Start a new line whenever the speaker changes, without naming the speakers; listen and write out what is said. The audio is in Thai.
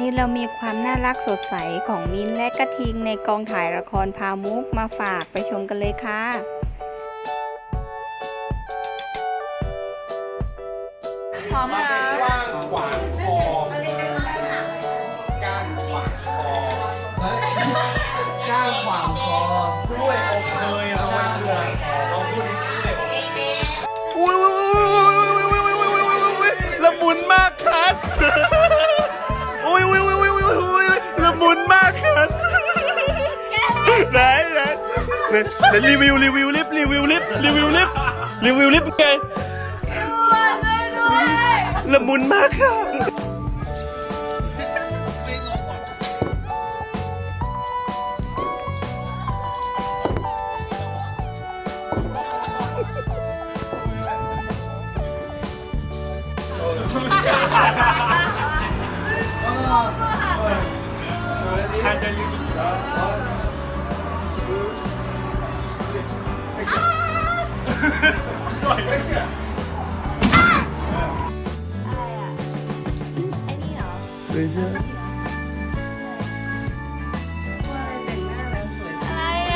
นี้เรามีความน่ารักสดใสของมิ้นท์และกระทิงในกองถ่ายละครพามุกมาฝากไปชมกันเลยค่ะ
พร้อมนะ
กว้างขวางคอก้านขวางคอ
ก้างขวางคอก
ล้วยอบเนย ยละ
มุนมากครับไหนไหนไหนรีวิวรีวิวลิฟรีวิวลิฟรีวิวลิฟรีวิวลิฟไงละมุนมากครั
好。谢谢。
哎呀，再见。哎呀。